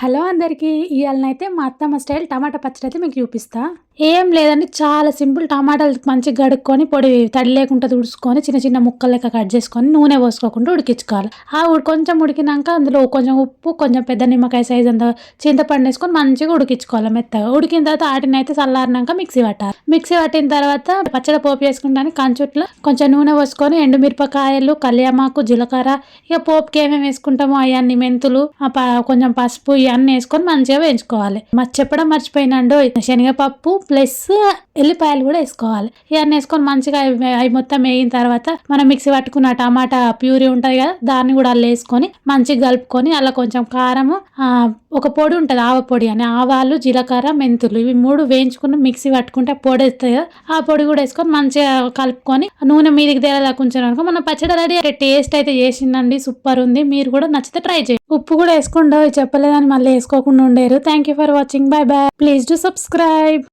Hello అందరికీ ఇవాళనైతే మా అత్తమ్మ స్టైల్ టమాటా పచ్చడి అయితే మీకు చూపిస్తా. ఏం లేదండి చాలా సింపుల్ టమాటాలు మంచిగా గడుక్కొని పొడి తడి లేకుండా తుడుచుకొని చిన్న చిన్న ముక్కలు లెక్క కట్ చేసుకొని నూనె పోసుకోకుండా ఉడికించుకోవాలి. ఆ ఉడి కొంచెం ఉడికినాక అందులో కొంచెం ఉప్పు కొంచెం పెద్ద నిమ్మకాయ సైజ్ అంత చింతపండు వేసుకొని మంచిగా ఉడికించుకోవాలి మెత్తగా. ఉడికిన తర్వాత వాటిని అయితే చల్లారినాక మిక్సీ పట్టాలి. మిక్సీ పట్టిన తర్వాత పచ్చడి పోపు వేసుకుంటానికి కంచుట్లో కొంచెం నూనె పోసుకొని ఎండుమిరపకాయలు కళ్యామాకు జీలకర్ర ఇక పోపుకి ఏమేమి వేసుకుంటామో అవన్నీ మెంతులు ఆ ప- కొంచెం పసుపు ఇవన్నీ వేసుకొని మంచిగా వేయించుకోవాలి. మరి చెప్పడం మర్చిపోయినండు శనగపప్పు ప్లస్ ఎల్లిపాయలు కూడా వేసుకోవాలి. ఇవన్నీ వేసుకొని మంచిగా అవి మొత్తం వేగిన తర్వాత మనం మిక్సీ పట్టుకున్న టమాటా ప్యూరీ ఉంటుంది కదా దాన్ని కూడా అల్ల వేసుకొని మంచిగా కలుపుకొని అలా కొంచెం కారము ఒక పొడి ఉంటుంది ఆవ పొడి అని. ఆవాలు జీలకర్ర మెంతులు ఇవి మూడు వేయించుకుని మిక్సీ పట్టుకుంటే పొడి వస్తుంది కదా ఆ పొడి కూడా వేసుకొని మంచిగా కలుపుకొని నూనె మీదికి తేలేలా కొంచెం అనుకో మన పచ్చడి రెడీ టేస్ట్ అయితే చేసిందండి సూపర్ ఉంది. మీరు కూడా నచ్చితే ట్రై చేయండి. ఉప్పు కూడా వేసుకుంటా చెప్పలేదని మళ్ళీ వేసుకోకుండా ఉండేరు. Thank you for watching bye bye please to subscribe